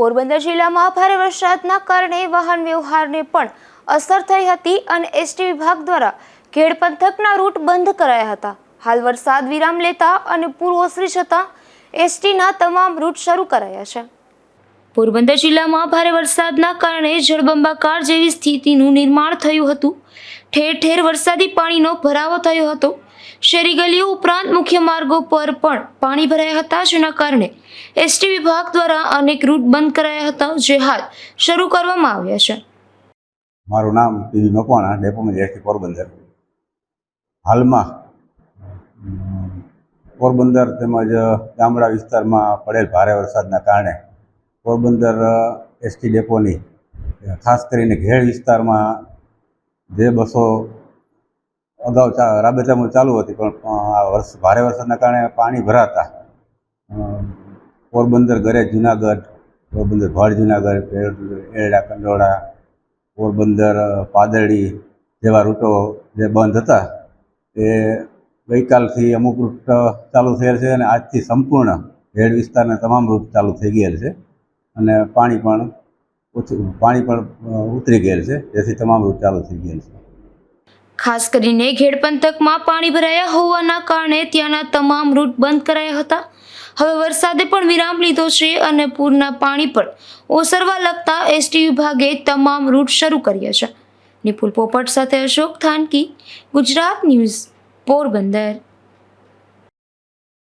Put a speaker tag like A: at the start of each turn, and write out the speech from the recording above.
A: પોરબંદર જિલ્લામાં ભારે વરસાદના કારણે વાહન વ્યવહારને પણ અસર થઈ હતી અને એસટી વિભાગ દ્વારા ખેડ પંથકના રૂટ બંધ કરાયા હતા. હાલ વરસાદ વિરામ લેતા અને પૂર ઓસરી જતાં એસટીના તમામ રૂટ શરૂ કરાયા છે. પોરબંદર જિલ્લામાં ભારે વરસાદના કારણે જળબંબાકાર જેવી સ્થિતિનું નિર્માણ થયું હતું. ઠેર ઠેર વરસાદી પાણીનો ભરાવો થયો હતો. શેરી ગલીઓ ઉપરાંત મુખ્ય માર્ગો પર પણ પાણી ભરાયા હતા, જેના કારણે એસટી વિભાગ દ્વારા અનેક રૂટ બંધ કરાયા હતા, જે હાલ શરૂ કરવામાં આવ્યા છે.
B: મારું નામ પીવી મકવાણા ડેપો પોરબંદર. હાલમાં પોરબંદર તેમજ ગામડા વિસ્તારમાં પડેલ ભારે વરસાદના કારણે પોરબંદર એસટી ડેપોની. ખાસ કરીને ઘેડ વિસ્તારમાં જે બસો અગાઉ રાબેતામાં ચાલુ હતી, પણ આ વર્ષ, ભારે વરસાદના કારણે પાણી ભરાતા. પોરબંદર ગરે જુનાગઢ, પોરબંદર ભાડ જુનાગઢ એરડા, કંડોળા, પોરબંદર પાદરડી જેવા રૂટો જે બંધ હતા, એ ગઈકાલથી અમુક રૂટ ચાલુ થયેલ છે અને આજથી સંપૂર્ણ હેડ વિસ્તારના તમામ રૂટ ચાલુ થઈ ગયેલ છે. અને પાણી પણ પાણી પણ ઉતરી ગયેલ છે. જેથી તમામ રૂટ ચાલુ થઈ ગયેલ છે.
A: ખાસ કરીને ઘેડ પંથકમાં પાણી ભરાયા હોવાના કારણે ત્યાંના તમામ રૂટ બંધ કરાયા હતા. હવે વરસાદે પણ વિરામ લીધો છે અને પૂરના પાણી પણ ઓસરવા લગતા એસટી વિભાગે તમામ રૂટ શરૂ કર્યા છે. નિપુલ પોપટ સાથે અશોક થાનકી, ગુજરાત ન્યૂઝ, પોરબંદર.